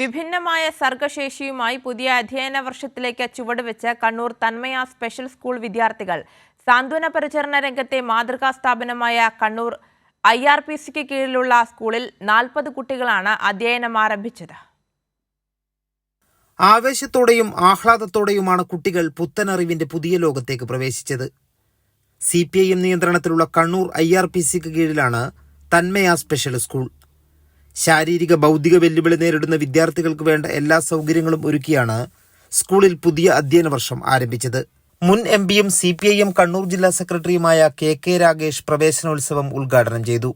വിഭിന്നമായ സർഗശേഷിയുമായി പുതിയ അധ്യയന വർഷത്തിലേക്ക് ചുവടുവെച്ച് കണ്ണൂർ തന്മയ സ്പെഷ്യൽ സ്കൂൾ വിദ്യാർത്ഥികൾ. സാന്ത്വന പരിചരണ രംഗത്തെ മാതൃകാ സ്ഥാപനമായ കണ്ണൂർ ഐ ആർ പി സിക്ക് കീഴിലുള്ള സ്കൂളിൽ നാൽപ്പത് കുട്ടികളാണ് അധ്യയനം ആരംഭിച്ചത്. ആവേശത്തോടെയും ആഹ്ലാദത്തോടെയുമാണ് കുട്ടികൾ പുത്തനറിവിന്റെ പുതിയ ലോകത്തേക്ക് പ്രവേശിച്ചത്. സി പി ഐ എം നിയന്ത്രണത്തിലുള്ള കണ്ണൂർ ഐ ആർ പി സിക്ക് കീഴിലാണ് തന്മയ സ്പെഷ്യൽ സ്കൂൾ. ശാരീരിക ബൗദ്ധിക വെല്ലുവിളി നേരിടുന്ന വിദ്യാർത്ഥികൾക്ക് വേണ്ട എല്ലാ സൗകര്യങ്ങളും ഒരുക്കിയാണ് സ്കൂളിൽ പുതിയ അധ്യയന വർഷം ആരംഭിച്ചത്. മുൻ എം പിയും C P I M Kannur ജില്ലാ സെക്രട്ടറിയുമായ കെ കെ രാഗേഷ് പ്രവേശനോത്സവം ഉദ്ഘാടനം ചെയ്തു.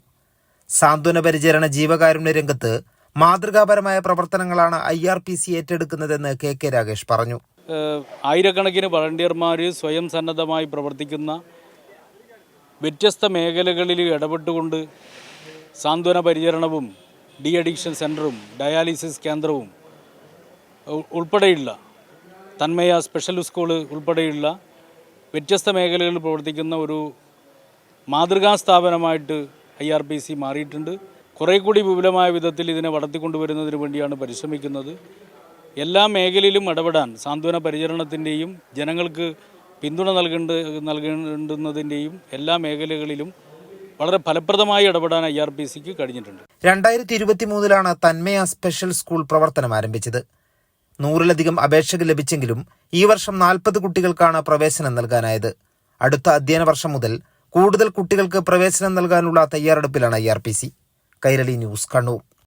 സാന്ത്വന പരിചരണ ജീവകാരുണ്യ രംഗത്ത് മാതൃകാപരമായ പ്രവർത്തനങ്ങളാണ് ഐ ആർ പി സി ഏറ്റെടുക്കുന്നതെന്ന് കെ കെ രാഗേഷ് പറഞ്ഞു. ആയിരക്കണക്കിന് വളണ്ടിയർമാർ സ്വയം സന്നദ്ധമായി പ്രവർത്തിക്കുന്ന വ്യത്യസ്ത മേഖലകളിൽ ഇടപെട്ടുകൊണ്ട് സാന്ത്വന പരിചരണവും ഡി അഡിക്ഷൻ സെന്ററും ഡയാലിസിസ് കേന്ദ്രവും ഉൾപ്പെടെയുള്ള തന്മയ സ്പെഷ്യൽ സ്കൂൾ ഉൾപ്പെടെയുള്ള വ്യത്യസ്ത മേഖലകളിൽ പ്രവർത്തിക്കുന്ന ഒരു മാതൃകാ സ്ഥാപനമായിട്ട് ഐ ആർ പി സി മാറിയിട്ടുണ്ട്. കുറേ കൂടി വിപുലമായ വിധത്തിൽ ഇതിനെ വളർത്തിക്കൊണ്ടുവരുന്നതിന് വേണ്ടിയാണ് പരിശ്രമിക്കുന്നത്. എല്ലാ മേഖലയിലും ഇടപെടാൻ സാന്ത്വന പരിചരണത്തിന്റെയും ജനങ്ങൾക്ക് പിന്തുണ നൽകേണ്ട നൽകേണ്ടുന്നതിന്റെയും എല്ലാ മേഖലകളിലും വളരെ ഫലപ്രദമായി ഇടപെടാൻ ഐ ആർ പി സിക്ക് കഴിഞ്ഞിട്ടുണ്ട്. രണ്ടായിരത്തി ഇരുപത്തി മൂന്നിലാണ് തന്മയ സ്പെഷ്യൽ സ്കൂൾ പ്രവർത്തനം ആരംഭിച്ചത്. നൂറിലധികം അപേക്ഷകൾ ലഭിച്ചെങ്കിലും ഈ വർഷം നാൽപ്പത് കുട്ടികൾക്കാണ് പ്രവേശനം നൽകാനായത്. അടുത്ത അധ്യയന വർഷം മുതൽ കൂടുതൽ കുട്ടികൾക്ക് പ്രവേശനം നൽകാനുള്ള തയ്യാറെടുപ്പിലാണ് I R P C. Kairali news Kannur.